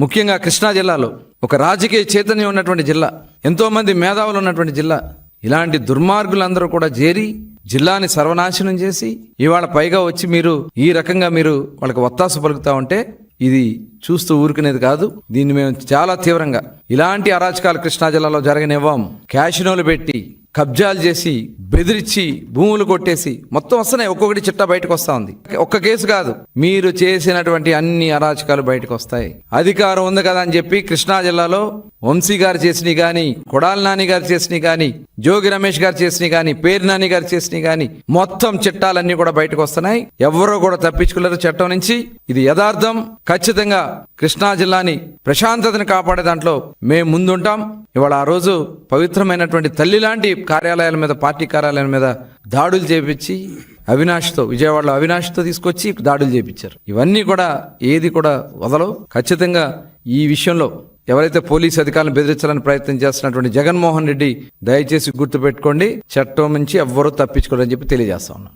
ముఖ్యంగా కృష్ణా జిల్లాలో ఒక రాజకీయ చైతన్యం ఉన్నటువంటి జిల్లా ఎంతోమంది మేధావులు ఉన్నటువంటి జిల్లా. ఇలాంటి దుర్మార్గులందరూ కూడా చేరి జిల్లాని సర్వనాశనం చేసి ఇవాళ పైగా వచ్చి మీరు ఈ రకంగా మీరు వాళ్ళకి ఒత్తాసు పలుకుతా ఉంటే ఇది చూస్తూ ఊరుకునేది కాదు. దీన్ని మేము చాలా తీవ్రంగా ఇలాంటి అరాచకాలు కృష్ణా జిల్లాలో జరగనివ్వం. క్యాషినోలు పెట్టి కబ్జాలు చేసి బెదిరించి భూములు కొట్టేసి మొత్తం వస్తున్నాయి ఒక్కొక్కటి చిట్టా బయటకు వస్తా ఉంది. ఒక్క కేసు కాదు. మీరు చేసినటువంటి అన్ని అరాచకాలు బయటకు వస్తాయి. అధికారం ఉంది కదా అని చెప్పి కృష్ణా జిల్లాలో వంశీ గారు చేసినవి కానీ కొడాల నాని గారు చేసినవి కానీ జోగి రమేష్ గారు చేసినవి కానీ పేరు నాని గారు చేసినవి కానీ మొత్తం చట్టాలన్నీ కూడా బయటకు వస్తున్నాయి. ఎవరో కూడా తప్పించుకోలేరు చట్టం నుంచి. ఇది యథార్థం. ఖచ్చితంగా కృష్ణా జిల్లాని ప్రశాంతతను కాపాడే దాంట్లో మేము ముందుంటాం. ఇవాళ ఆ రోజు పవిత్రమైనటువంటి తల్లి లాంటి కార్యాలయాల మీద పార్టీ కార్యాలయాల మీద దాడులు చేపించి అవినాష్తో విజయవాడలో అవినాష్తో తీసుకొచ్చి దాడులు చేపించారు. ఇవన్నీ కూడా ఏది కూడా వదలవు. ఖచ్చితంగా ఈ విషయంలో ఎవరైతే పోలీసు అధికారులను బెదిరించాలని ప్రయత్నం చేస్తున్నటువంటి జగన్మోహన్ రెడ్డి దయచేసి గుర్తుపెట్టుకోండి చట్టం నుంచి ఎవ్వరూ తప్పించుకోరని చెప్పి తెలియజేస్తా ఉన్నాం.